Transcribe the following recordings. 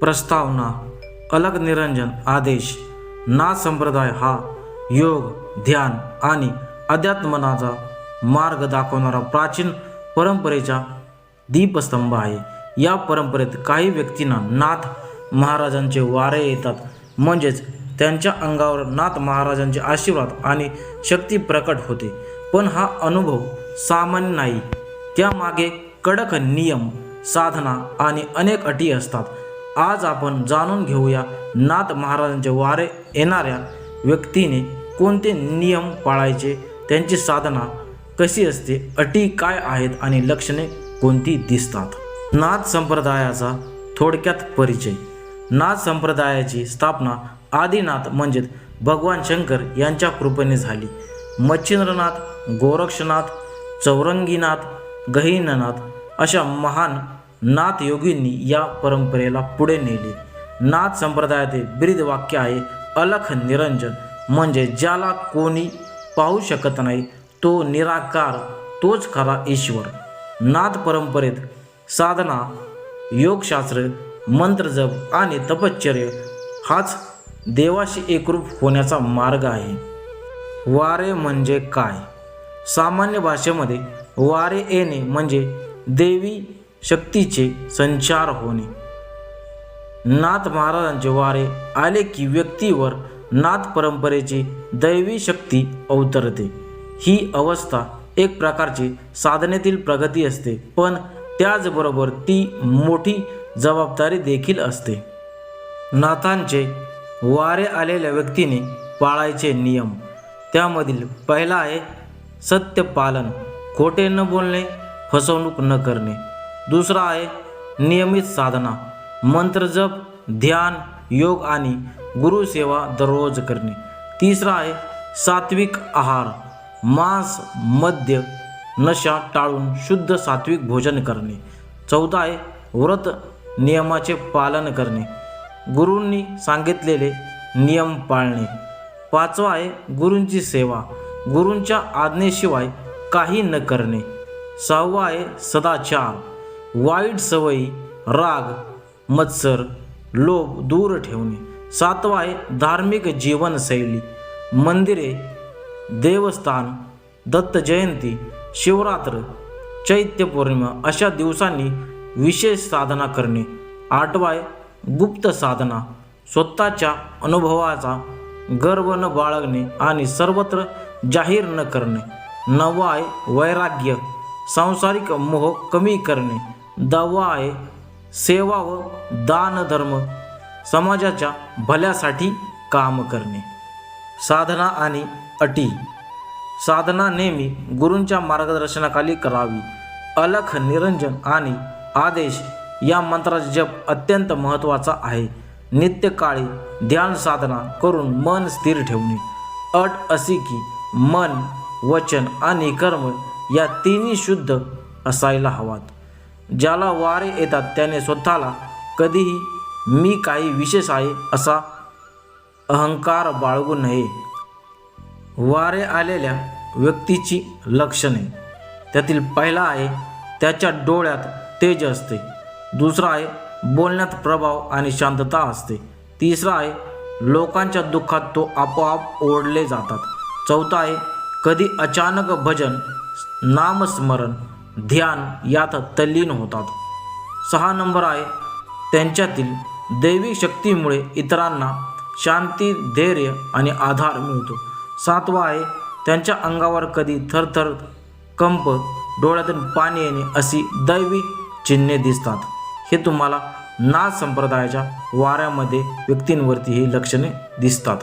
प्रस्तावना अलग निरंजन आदेश नाथ संप्रदाय हा योग ध्यान आणि अध्यात्मनाचा मार्ग दाखवणारा प्राचीन परंपरेचा दीपस्तंभ आहे. या परंपरेत काही व्यक्तींना नाथ महाराजांचे वारे येतात. म्हणजेच त्यांच्या अंगावर नाथ महाराजांचे आशीर्वाद आणि शक्ती प्रकट होते. पण हा अनुभव सामान्य नाही. त्यामागे कडक नियम साधना आणि अनेक अटी असतात. आज आपण जाणून घेऊया नाथ महाराजांचे वारे येणाऱ्या व्यक्तीने कोणते नियम पाळायचे? त्यांची साधना कशी असते? अटी काय आहेत? आणि लक्षणे कोणती दिसतात? नाथ संप्रदायाचा थोडक्यात परिचय. नाथ संप्रदायाची स्थापना आदिनाथ म्हणजेच भगवान शंकर यांच्या कृपेने झाली. मच्छिंद्रनाथ गोरक्षनाथ चौरंगीनाथ गहिननाथ अशा महान नाथ योगींनी या परंपरेला पुढे नेले. नाथ संप्रदायातील ब्रीद वाक्य आहे अलख निरंजन. म्हणजे ज्याला कोणी पाहू शकत नाही तो निराकार तोच खरा ईश्वर. नाथ परंपरेत साधना योगशास्त्र मंत्रजप आणि तपश्चर्य हाच देवाशी एकरूप होण्याचा मार्ग आहे. वारे म्हणजे काय? सामान्य भाषेमध्ये वारे येणे म्हणजे देवी शक्तीचे संचार होणे. नाथ महाराजांचे वारे आले की व्यक्तीवर नाथ परंपरेची दैवी शक्ती अवतरते. ही अवस्था एक प्रकारची साधनेतील प्रगती असते पण त्याचबरोबर ती मोठी जबाबदारी देखील असते. नाथांचे वारे आलेल्या व्यक्तीने पाळायचे नियम. त्यामधील पहिला आहे सत्य पालन खोटे न बोलणे फसवणूक न करणे. दुसरा आहे नियमित साधना. मंत्रजप ध्यान योग आणि गुरुसेवा दररोज करणे. तिसरा आहे सात्विक आहार. मांस मद्य नशा टाळून शुद्ध सात्विक भोजन करणे. चौथा आहे व्रत नियमाचे पालन करणे. गुरूंनी सांगितलेले नियम पाळणे. पाचवा आहे गुरूंची सेवा. गुरूंच्या आज्ञेशिवाय काही न करणे. सहावा आहे सदाचार. वाईट सवयी राग मत्सर लोभ दूर ठेवणे. सातवा आहे धार्मिक जीवनशैली. मंदिरे देवस्थान दत्त जयंती शिवरात्र चैत्य पौर्णिमा अशा दिवसांनी विशेष साधना करणे. आठवा आहे गुप्त साधना. स्वतःच्या अनुभवाचा गर्व न बाळगणे आणि सर्वत्र जाहीर न करणे. नववा आहे वैराग्य. सांसारिक मोह कमी करणे. दावा आहे सेवा व दान धर्म समाजाच्या भल्यासाठी काम करणे. साधना आणि अटी. साधना नेहमी गुरूंच्या मार्गदर्शनाखाली करावी. अलख निरंजन आणि आदेश या मंत्राचा जप अत्यंत महत्त्वाचा आहे. नित्यकाळी ध्यान साधना करून मन स्थिर ठेवणे. अट अशी की मन वचन आणि कर्म या तिन्ही शुद्ध असायला हवात. ज्याला वारे येतात त्याने स्वतःला कधीही मी काही विशेष आहे असा अहंकार बाळगू नये. वारे आलेल्या व्यक्तीची लक्षणे. त्यातील पहिला आहे त्याच्या डोळ्यात तेज असते. दुसरा आहे बोलण्यात प्रभाव आणि शांतता असते. तिसरा आहे लोकांच्या दुःखात तो आपोआप ओढले जातात. चौथा आहे कधी अचानक भजन नामस्मरण ध्यान यात तल्लीन होतात. सहा नंबर आहे त्यांच्यातील दैवी शक्तीमुळे इतरांना शांती धैर्य आणि आधार मिळतो. सातवा आहे त्यांच्या अंगावर कधी थरथर कंप डोळ्यातून पाणी येणे अशी दैवी चिन्हे दिसतात. हे तुम्हाला नाथ संप्रदायाच्या वाऱ्यामध्ये व्यक्तींवरती ही लक्षणे दिसतात.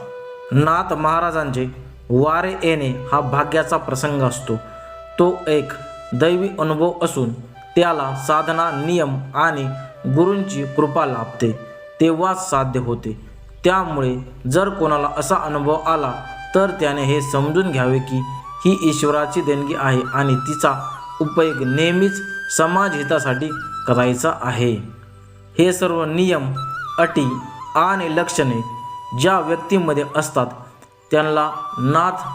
नाथ महाराजांचे वारे येणे हा भाग्याचा प्रसंग असतो. तो एक दैवी अनुभव असून त्याला साधना नियम आणि गुरूंची कृपा लाभते. तेव्हाच साध्य होते. त्यामुळे जर कोणाला असा अनुभव आला तर त्याने हे समजून घ्यावे की ही ईश्वराची देणगी आहे आणि तिचा उपयोग नेहमीच समाजहितासाठी करायचा आहे. हे सर्व नियम अटी आणि लक्षणे ज्या व्यक्तीमध्ये असतात त्यांना नाथ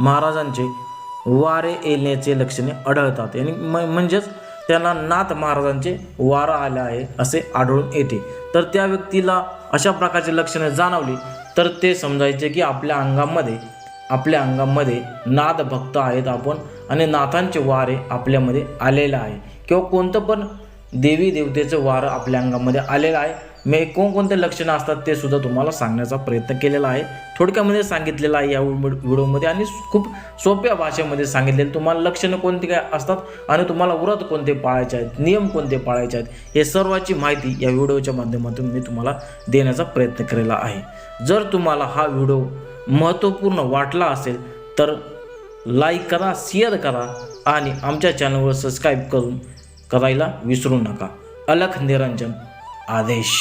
महाराजांचे वारे येण्याचे लक्षणे आढळतात. आणि म म्हणजेच त्यांना नाथ महाराजांचे वारा आले आहे असे आढळून येते. तर त्या व्यक्तीला अशा प्रकारची लक्षणे जाणवली तर ते समजायचे की आपल्या अंगामध्ये आपल्या अंगामध्ये नाथ भक्त आहेत आपण आणि नाथांचे वारे आपल्यामध्ये आलेलं आहे. किंवा कोणतं पण देवी देवतेचं वारं आपल्या अंगामध्ये आलेलं आहे. मी कोणकोणते लक्षणं असतात ते सुद्धा तुम्हाला सांगण्याचा प्रयत्न केलेला आहे. थोडक्यामध्ये सांगितलेलं आहे या व्हिडिओमध्ये आणि खूप सोप्या भाषेमध्ये सांगितलेलं तुम्हाला लक्षणं कोणती काय असतात आणि तुम्हाला व्रत कोणते पाळायचे आहेत नियम कोणते पाळायचे आहेत हे सर्वाची माहिती या व्हिडिओच्या माध्यमातून मी तुम्हाला देण्याचा प्रयत्न केलेला आहे. जर तुम्हाला हा व्हिडिओ महत्त्वपूर्ण वाटला असेल तर लाईक करा शेअर करा आणि आमच्या चॅनलवर सबस्क्राईब करून करायला विसरू नका. अलख निरंजन. आदेश.